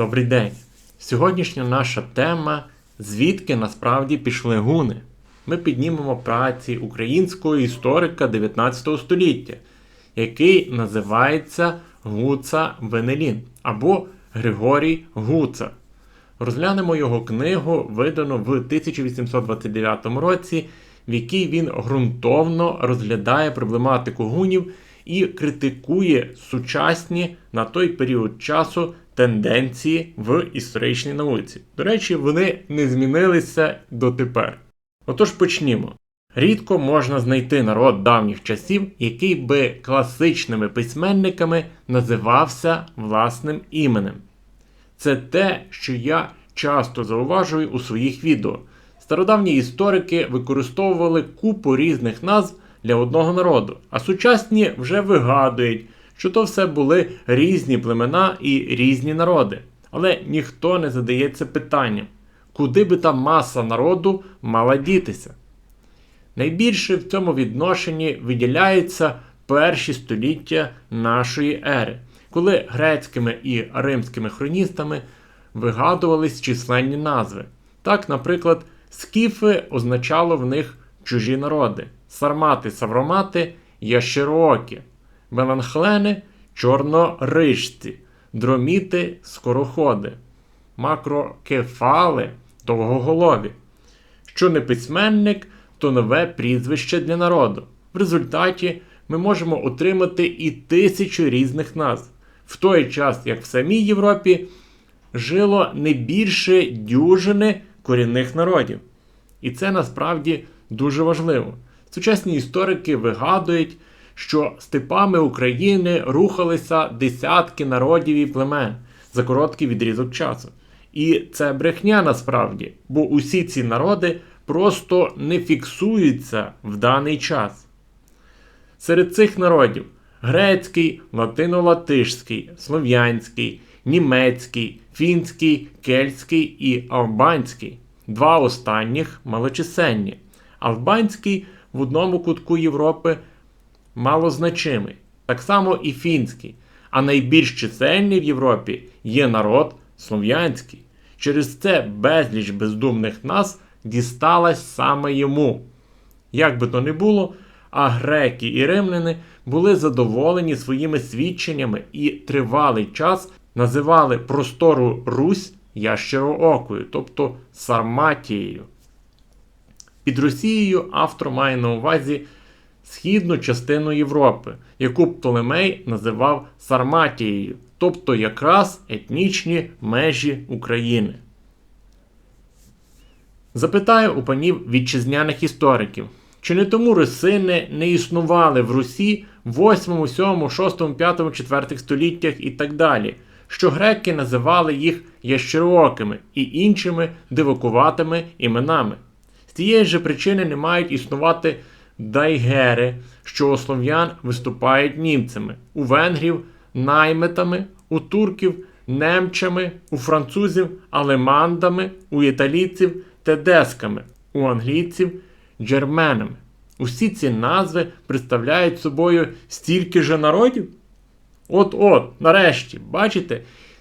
Добрий день! Сьогоднішня наша тема звідки насправді пішли гуни. Ми піднімемо праці українського історика 19 століття, який називається Гуца Венелін або Григорій Гуца. Розглянемо його книгу, видану в 1829 році, в якій він ґрунтовно розглядає проблематику гунів і критикує сучасні на той період часу тенденції в історичній науці. До речі, вони не змінилися дотепер. Отож почнімо. Рідко можна знайти народ давніх часів, який би класичними письменниками називався власним іменем. Це те, що я часто зауважую у своїх відео. Стародавні історики використовували купу різних назв для одного народу, а сучасні вже вигадують, що то все були різні племена і різні народи. Але ніхто не задається питанням, куди би та маса народу мала дітися. Найбільше в цьому відношенні виділяються перші століття нашої ери, коли грецькими і римськими хроністами вигадувались численні назви. Так, наприклад, скіфи означало в них чужі народи, сармати, савромати ящероокі, меланхлени чорнорижці, дроміти скороходи, макрокефали довгоголові. Що не письменник, то нове прізвище для народу. В результаті ми можемо отримати і тисячу різних назв, в той час, як в самій Європі жило не більше дюжини корінних народів. І це насправді дуже важливо. Сучасні історики вигадують, що степами України рухалися десятки народів і племен за короткий відрізок часу. І це брехня насправді, бо усі ці народи просто не фіксуються в даний час. Серед цих народів грецький, латино-латишський, слов'янський, німецький, фінський, кельтський і албанський. Два останніх малочисенні. Албанський в одному кутку Європи малозначимий, так само і фінський. А найбільш чисельний в Європі є народ слов'янський. Через це безліч бездумних нас дісталась саме йому. Як би то не було, а греки і римляни були задоволені своїми свідченнями і тривалий час називали простору Русь ящероокою, тобто Сарматією. Під Росією автор має на увазі східну частину Європи, яку Птолемей називав Сарматією, тобто якраз етнічні межі України. Запитаю у панів вітчизняних істориків, чи не тому русини не існували в Русі в 8, 7, 6, 5, 4 століттях і так далі, що греки називали їх ящероокими і іншими дивакуватими іменами. З цієї ж причини не мають існувати дайгери, що у слов'ян виступають німцями, у венгрів наймитами, у турків немчами, у французів алемандами, у італійців тедесками, у англійців джерменами. Усі ці назви представляють собою стільки же народів. От-от, нарешті, бачите,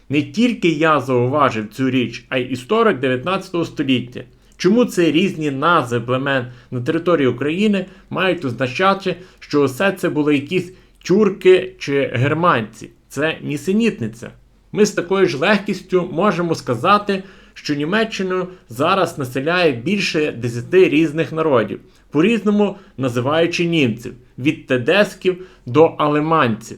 не тільки я зауважив цю річ, а й історик 19 століття. Чому це різні назви племен на території України мають означати, що усе це були якісь тюрки чи германці? Це нісенітниця. Ми з такою ж легкістю можемо сказати, що Німеччину зараз населяє більше 10 різних народів, по-різному називаючи німців від тедесків до алеманців.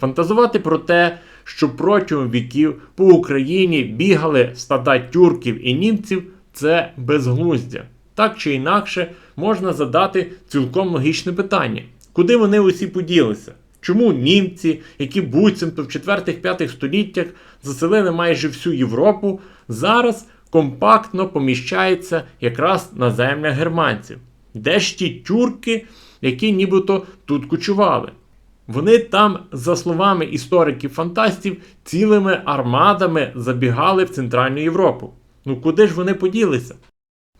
Фантазувати про те, що протягом віків по Україні бігали стада тюрків і німців, це безглуздя. Так чи інакше можна задати цілком логічне питання: куди вони усі поділися? Чому німці, які буцімто в 4-5 століттях заселили майже всю Європу, зараз компактно поміщаються якраз на землях германців? Де ж ті тюрки, які нібито тут кочували? Вони там, за словами істориків-фантастів, цілими армадами забігали в Центральну Європу. Ну куди ж вони поділися?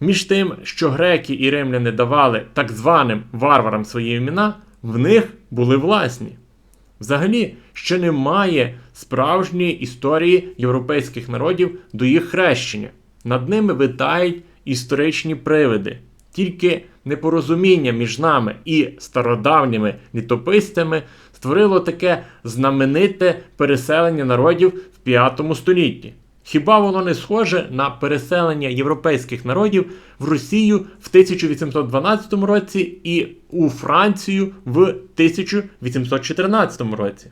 Між тим, що греки і римляни давали так званим варварам свої імена, в них були власні. Взагалі ще немає справжньої історії європейських народів до їх хрещення. Над ними витають історичні привиди. Тільки непорозуміння між нами і стародавніми літописцями створило таке знамените переселення народів в 5 столітті. Хіба воно не схоже на переселення європейських народів в Росію в 1812 році і у Францію в 1814 році?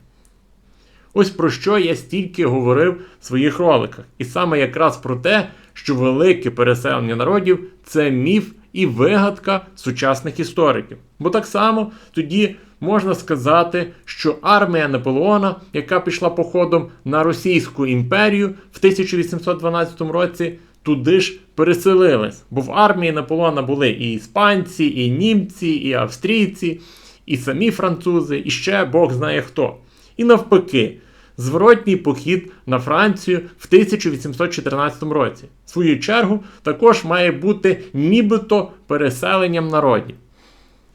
Ось про що я стільки говорив в своїх роликах. І саме якраз про те, що велике переселення народів це міф і вигадка сучасних істориків. Бо так само тоді можна сказати, що армія Наполеона, яка пішла походом на Російську імперію в 1812 році, туди ж переселилась. Бо в армії Наполеона були і іспанці, і німці, і австрійці, і самі французи, і ще Бог знає хто. І навпаки, зворотній похід на Францію в 1814 році. В свою чергу також має бути нібито переселенням народів.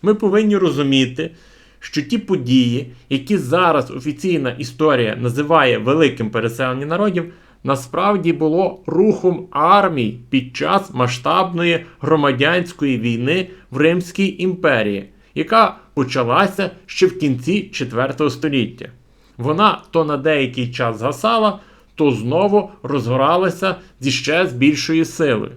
Ми повинні розуміти, що ті події, які зараз офіційна історія називає великим переселенням народів, насправді було рухом армій під час масштабної громадянської війни в Римській імперії, яка почалася ще в кінці 4 століття. Вона то на деякий час згасала, то знову розгоралася зі ще з більшою силою.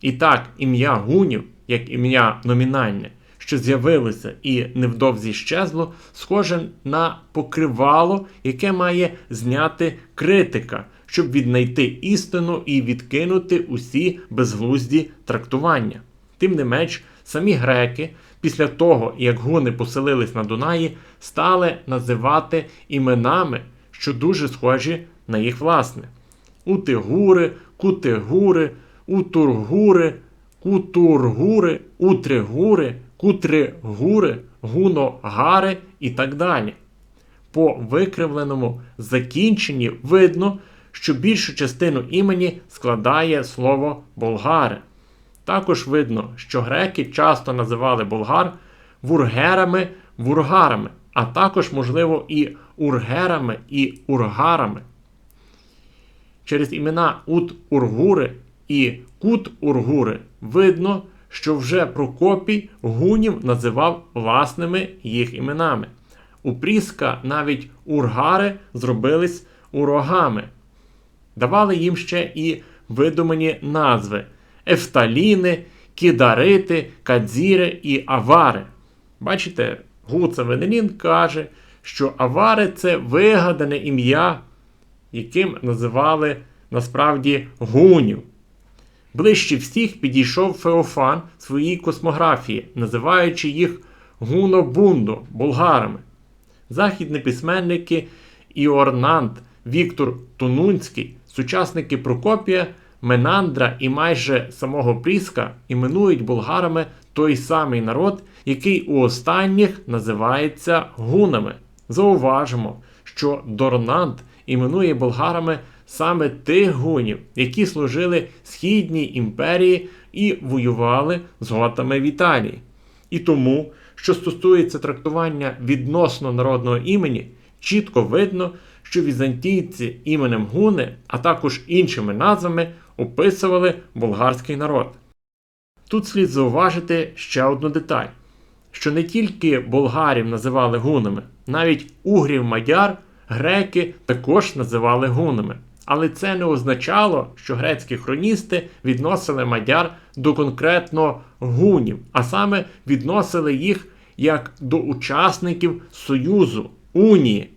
І так, ім'я гунів, як ім'я номінальне, що з'явилося і невдовзі щезло, схоже на покривало, яке має зняти критика, щоб віднайти істину і відкинути усі безглузді трактування. Тим не менш, самі греки, після того, як гуни поселились на Дунаї, стали називати іменами, що дуже схожі на їх власне. Утигури, кутигури, утургури, кутургури, утригури, кутригури, гуногари і так далі. По викривленому закінченні видно, що більшу частину імені складає слово болгари. Також видно, що греки часто називали болгар вургерами, вургарами, а також, можливо, і ургерами і ургарами. Через імена Ут-Ургури і Кут-Ургури видно, що вже Прокопій гунів називав власними їх іменами. У Пріска навіть ургари зробились урогами. Давали їм ще і видумані назви ефталіни, кідарити, кадзіри і авари. Бачите, Гуца Венелін каже, що авари це вигадане ім'я, яким називали насправді гунів. Ближче всіх підійшов Феофан своїй космографії, називаючи їх гунобунду болгарами. Західні письменники Іорнант, Віктор Тунунський, сучасники Прокопія, Менандра і майже самого Пріска іменують болгарами той самий народ, який у останніх називається гунами. Зауважимо, що Дорнант іменує болгарами саме тих гунів, які служили Східній імперії і воювали з готами в Італії. І тому, що стосується трактування відносно народного імені, чітко видно, що візантійці іменем Гуни, а також іншими назвами описували болгарський народ. Тут слід зауважити ще одну деталь: що не тільки болгарів називали гунами, навіть угрів мадяр греки також називали гунами. Але це не означало, що грецькі хроністи відносили мадяр до конкретно гунів, а саме відносили їх як до учасників Союзу, Унії.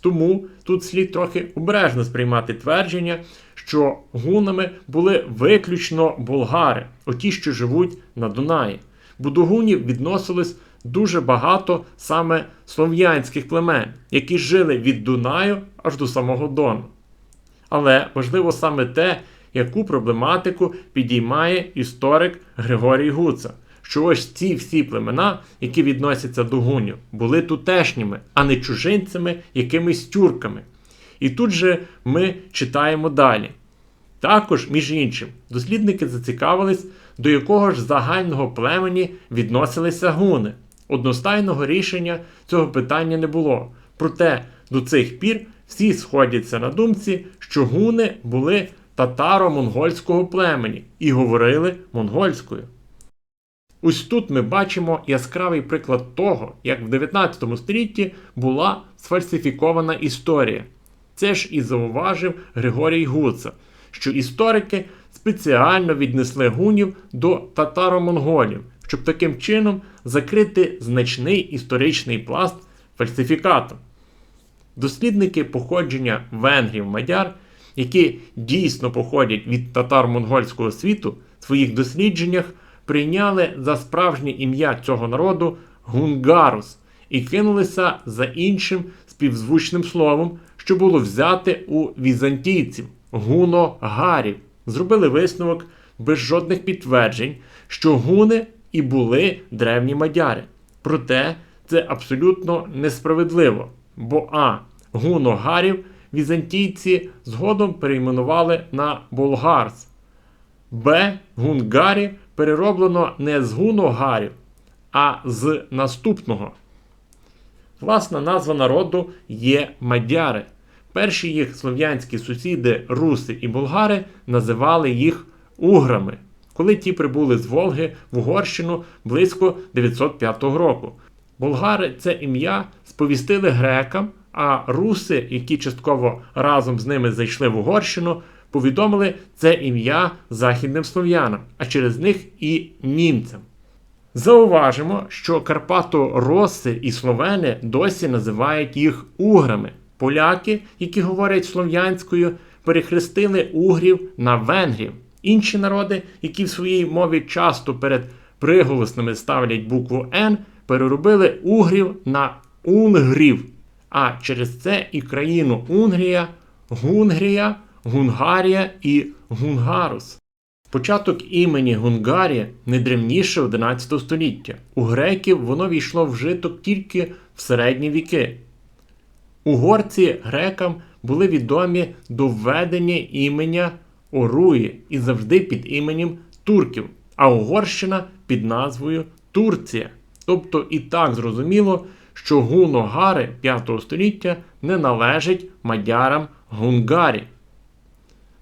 Тому тут слід трохи обережно сприймати твердження, що гунами були виключно болгари, оті, що живуть на Дунаї. Бо до гунів відносилось дуже багато саме слов'янських племен, які жили від Дунаю аж до самого Дону. Але важливо саме те, яку проблематику підіймає історик Григорій Гуца, що ось ці всі племена, які відносяться до гунів, були тутешніми, а не чужинцями, якимись тюрками. І тут же ми читаємо далі. Також, між іншим, дослідники зацікавились, до якого ж загального племені відносилися гуни. Одностайного рішення цього питання не було, Проте до цих пір всі сходяться на думці, що гуни були татаро-монгольського племені і говорили монгольською. Ось тут ми бачимо яскравий приклад того, як в 19 столітті була сфальсифікована історія. Це ж і зауважив Григорій Гуца, що історики спеціально віднесли гунів до татаро-монголів, щоб таким чином закрити значний історичний пласт фальсифікатом. Дослідники походження венгрів мадяр, які дійсно походять від татар-монгольського світу, в своїх дослідженнях прийняли за справжнє ім'я цього народу гунгарус і кинулися за іншим співзвучним словом, що було взяте у візантійців гуно-гарів. Зробили висновок без жодних підтверджень, що гуни і були древні мадяри. Проте це абсолютно несправедливо, бо а. Гуно-гарів візантійці згодом перейменували на болгарс. Б. Гунгарі перероблено не з гуно-гарів, а з наступного. Власна назва народу є мадяри. Перші їх слов'янські сусіди, руси і болгари, називали їх уграми, коли ті прибули з Волги в Угорщину близько 905 року. Болгари це ім'я сповістили грекам, а руси, які частково разом з ними зайшли в Угорщину, повідомили це ім'я західним слов'янам, а через них і німцям. Зауважимо, що Карпато-Роси і словени досі називають їх уграми. Поляки, які говорять слов'янською, перехрестили угрів на венгрів. Інші народи, які в своїй мові часто перед приголосними ставлять букву Н, переробили угрів на унгрів. А через це і країну Унгрія, Гунгрія, Гунгарія і Гунгарус. Початок імені Гунгарія не древніше 11 століття. У греків воно війшло в житок тільки в середні віки. Угорці грекам були відомі до введення імення Оруї і завжди під іменем турків, а Угорщина під назвою Турція. Тобто і так зрозуміло, що гуно-гари 5 століття не належать мадярам Гунгарі.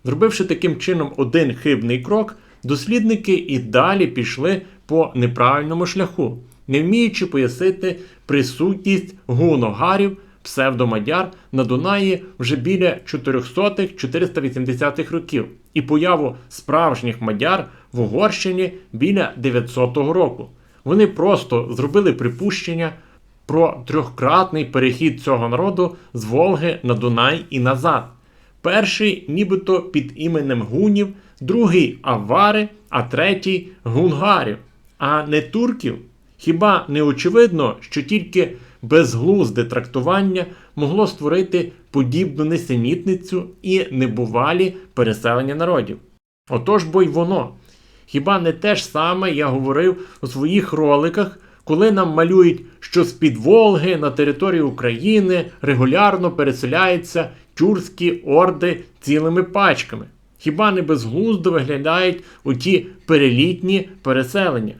Зробивши таким чином один хибний крок, дослідники і далі пішли по неправильному шляху, не вміючи пояснити присутність гуно-гарів псевдомадяр на Дунаї вже біля 400-480-х років і появу справжніх мадяр в Угорщині біля 900 року. Вони просто зробили припущення про трьохкратний перехід цього народу з Волги на Дунай і назад. Перший нібито під іменем гунів, другий авари, а третій гунгарів, а не турків. Хіба не очевидно, що тільки безглузде трактування могло створити подібну несенітницю і небувалі переселення народів? Отож бо й воно. Хіба не те ж саме я говорив у своїх роликах, коли нам малюють, що з-під Волги на території України регулярно переселяються тюркські орди цілими пачками? Хіба не безглуздо виглядають оті перелітні переселення?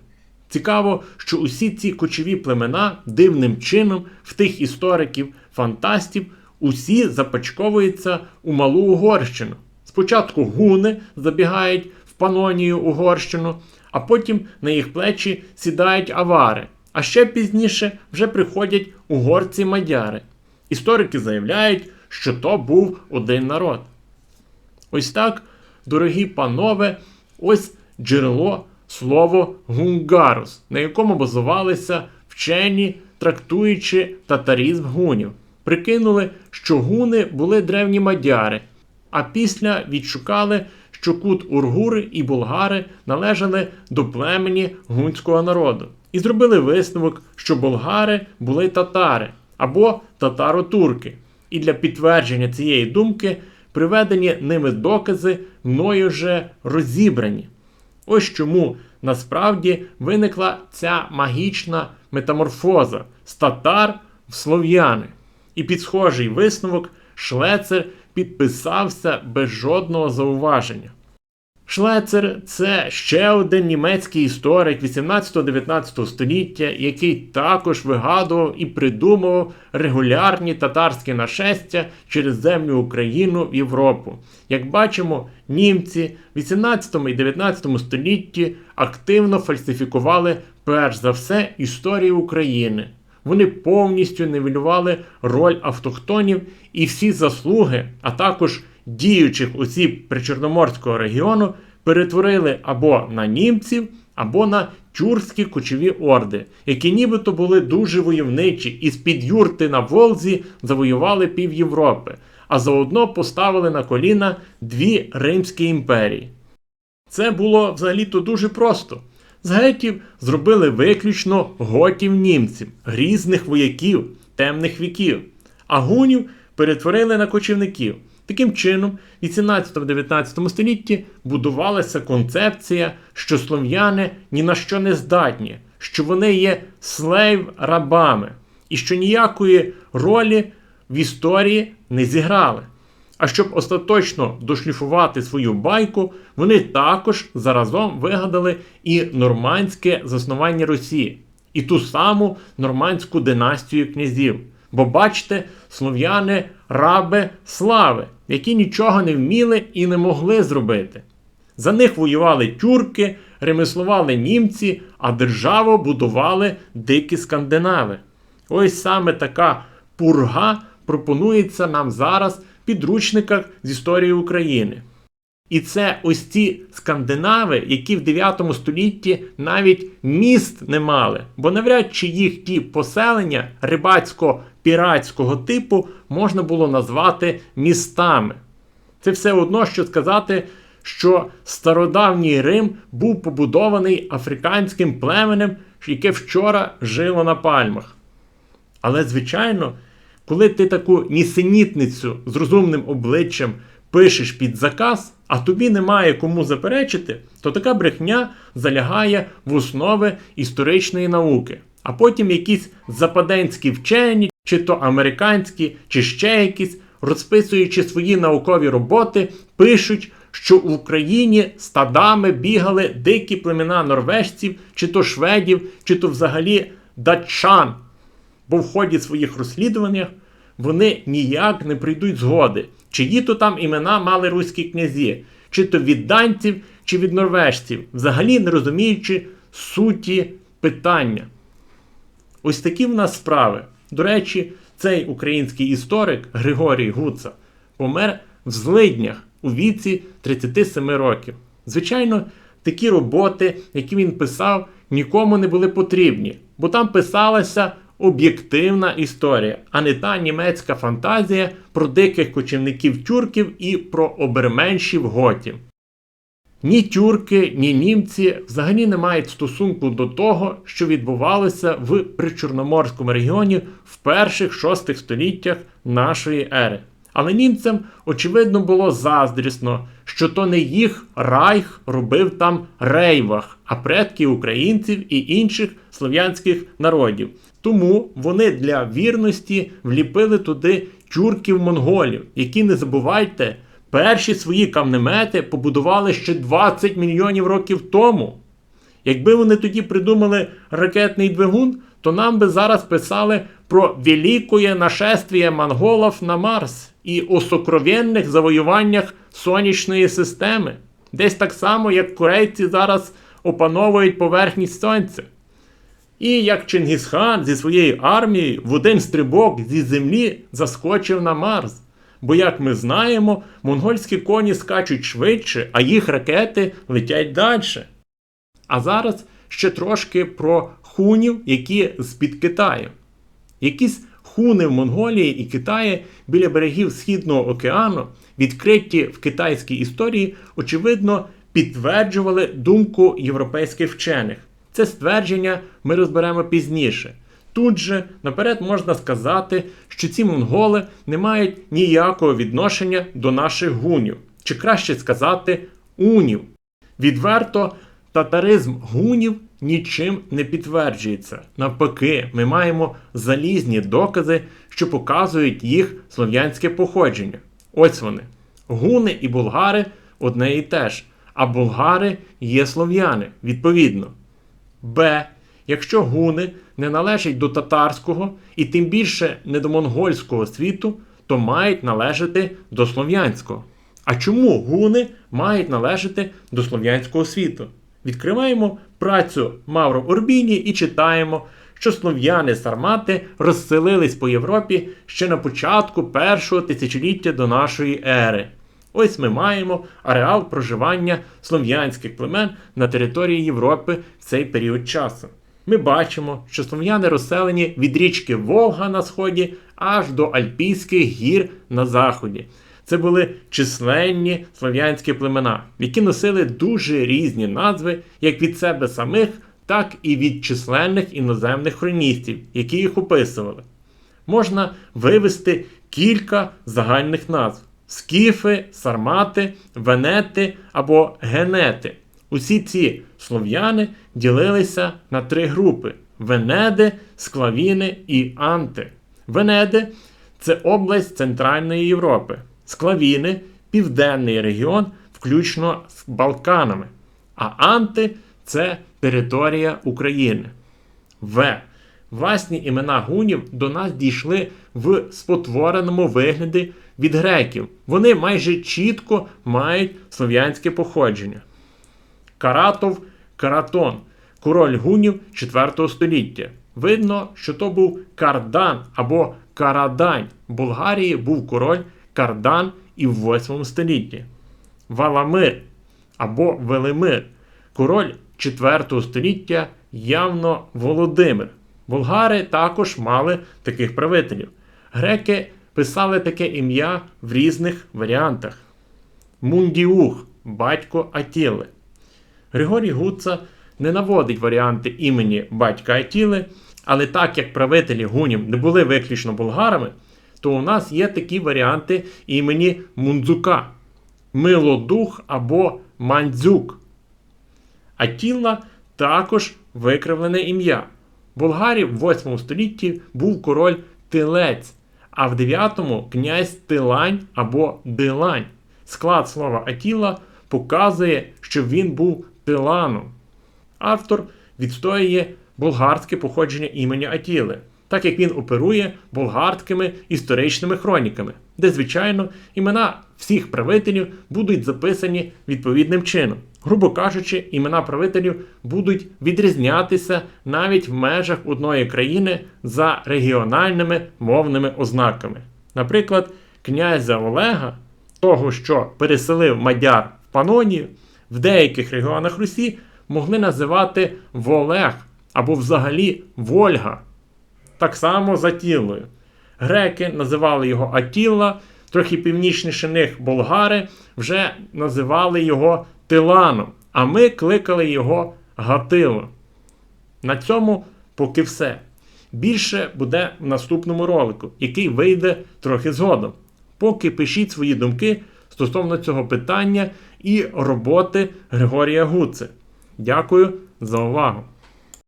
Цікаво, що усі ці кочові племена дивним чином в тих істориків, фантастів, усі запачковуються у малу Угорщину. Спочатку гуни забігають Панонію Угорщину, а потім на їх плечі сідають авари. А ще пізніше вже приходять угорці-мадяри. Історики заявляють, що то був один народ. Ось так, дорогі панове, ось джерело слово гунгарус, на якому базувалися вчені, трактуючи татарізм гунів. Прикинули, що гуни були древні мадяри, а після відшукали, що кут ургури і болгари належали до племені гунського народу. І зробили висновок, що болгари були татари або татаро-турки. І для підтвердження цієї думки приведені ними докази мною вже розібрані. Ось чому насправді виникла ця магічна метаморфоза з татар в слов'яни. І під схожий висновок Шлецер підписався без жодного зауваження. Шлецер це ще один німецький історик 18-19 століття, який також вигадував і придумував регулярні татарські нашестя через землю Україну в Європу. Як бачимо, німці в 18 і 19 столітті активно фальсифікували перш за все історію України. Вони повністю нивелювали роль автохтонів і всі заслуги, а також діючих осіб причорноморського регіону перетворили або на німців, або на тюркські кочові орди, які нібито були дуже войовничі і з-під юрти на Волзі завоювали пів Європи, а заодно поставили на коліна дві Римські імперії. Це було взагалі-то дуже просто. З гетів зробили виключно готів німців, грізних вояків, темних віків, а гунів перетворили на кочівників. Таким чином, в 18-19 столітті будувалася концепція, що слов'яни ні на що не здатні, що вони є слейв-рабами і що ніякої ролі в історії не зіграли. А щоб остаточно дошліфувати свою байку, вони також заразом вигадали і нормандське заснування Росії, і ту саму нормандську династію князів. Бо бачите, слов'яни раби слави, які нічого не вміли і не могли зробити. За них воювали тюрки, ремеслували німці, а державу будували дикі скандинави. Ось саме така пурга пропонується нам зараз підручниках з історії України. І це ось ці скандинави, які в 9 столітті навіть міст не мали, бо навряд чи їх ті поселення рибацько-піратського типу можна було назвати містами. Це все одно, що сказати, що стародавній Рим був побудований африканським племенем, яке вчора жило на пальмах. Але, звичайно, коли ти таку нісенітницю з розумним обличчям пишеш під заказ, а тобі немає кому заперечити, то така брехня залягає в основи історичної науки. А потім якісь западенські вчені, чи то американські, чи ще якісь, розписуючи свої наукові роботи, пишуть, що в Україні стадами бігали дикі племена норвежців, чи то шведів, чи то взагалі датчан. Бо в ході своїх розслідувань вони ніяк не прийдуть згоди, чиї то там імена мали руські князі, чи то від данців, чи від норвежців, взагалі не розуміючи суті питання. Ось такі в нас справи. До речі, цей український історик Григорій Гуца помер в злиднях у віці 37 років. Звичайно, такі роботи, які він писав, нікому не були потрібні, бо там писалася об'єктивна історія, а не та німецька фантазія про диких кочівників тюрків і про оберменшів готів. Ні тюрки, ні німці взагалі не мають стосунку до того, що відбувалося в причорноморському регіоні в перших шостих століттях нашої ери. Але німцям, очевидно, було заздрісно, що то не їх райх робив там рейвах, а предки українців і інших слов'янських народів. Тому вони для вірності вліпили туди тюрків-монголів, які не забувайте, перші свої камнемети побудували ще 20 мільйонів років тому. Якби вони тоді придумали ракетний двигун, то нам би зараз писали про великое нашествие монголів на Марс і у сокровенних завоюваннях сонячної системи, десь так само, як корейці зараз опановують поверхність сонця. І як Чингісхан зі своєю армією в один стрибок зі землі заскочив на Марс. Бо, як ми знаємо, монгольські коні скачуть швидше, а їх ракети летять далі. А зараз ще трошки про хунів, які з-під Китаю. Якісь хуни в Монголії і Китаї біля берегів Східного океану, відкриті в китайській історії, очевидно, підтверджували думку європейських вчених. Це ствердження ми розберемо пізніше. Тут же наперед можна сказати, що ці монголи не мають ніякого відношення до наших гунів, чи краще сказати, унів. Відверто, татаризм гунів нічим не підтверджується. Навпаки, ми маємо залізні докази, що показують їх слов'янське походження. Ось вони. Гуни і булгари одне і те ж. а болгари є слов'яни, відповідно. Б. Якщо гуни не належать до татарського і тим більше не до монгольського світу, то мають належати до слов'янського. А чому гуни мають належати до слов'янського світу? Відкриваємо працю Мавро Урбіні і читаємо, що слов'яни сармати розселились по Європі ще на початку першого тисячоліття до нашої ери. Ось ми маємо ареал проживання слов'янських племен на території Європи в цей період часу. Ми бачимо, що слов'яни розселені від річки Волга на сході аж до Альпійських гір на заході. Це були численні слов'янські племена, які носили дуже різні назви як від себе самих, так і від численних іноземних хроністів, які їх описували. Можна вивести кілька загальних назв: скіфи, сармати, венети або генети. Усі ці слов'яни ділилися на три групи: Венеди, Склавіни і Анти. Венеди це область Центральної Європи, Склавіни південний регіон, включно з Балканами. А Анти це територія України. В. Власні імена гунів до нас дійшли в спотвореному вигляді від греків. Вони майже чітко мають слов'янське походження. Каратов Каратон, король гунів 4 століття. Видно, що то був Кардан або Карадань. Болгарії був король Кардан і в 8 столітті. Валамир або Велимир, король 4 століття, явно Володимир. Болгари також мали таких правителів. Греки писали таке ім'я в різних варіантах. Мундіух, батько Атіли. Григорій Гуца не наводить варіанти імені батька Атіли, але так як правителі гунів не були виключно болгарами, то у нас є такі варіанти імені Мундзука, Милодух або Мандзюк. Атіла також викривлене ім'я. В Болгарії в 8 столітті був король Тилець, а в 9-му князь Тилань або Дилань. Склад слова Атіла показує, що він був Тиланом. Автор відстоює болгарське походження імені Атіли, так як він оперує болгарськими історичними хроніками, де, звичайно, імена всіх правителів будуть записані відповідним чином. Грубо кажучи, імена правителів будуть відрізнятися навіть в межах одної країни за регіональними мовними ознаками. Наприклад, князя Олега, того, що переселив мадяр в Панонію, в деяких регіонах Русі могли називати Волег або взагалі Вольга. Так само за Атілою. Греки називали його Атіла, трохи північніше них болгари вже називали його Тиланом, а ми кликали його Гатило. На цьому поки все. Більше буде в наступному ролику, який вийде трохи згодом. Поки пишіть свої думки стосовно цього питання і роботи Григорія Гуци. Дякую за увагу!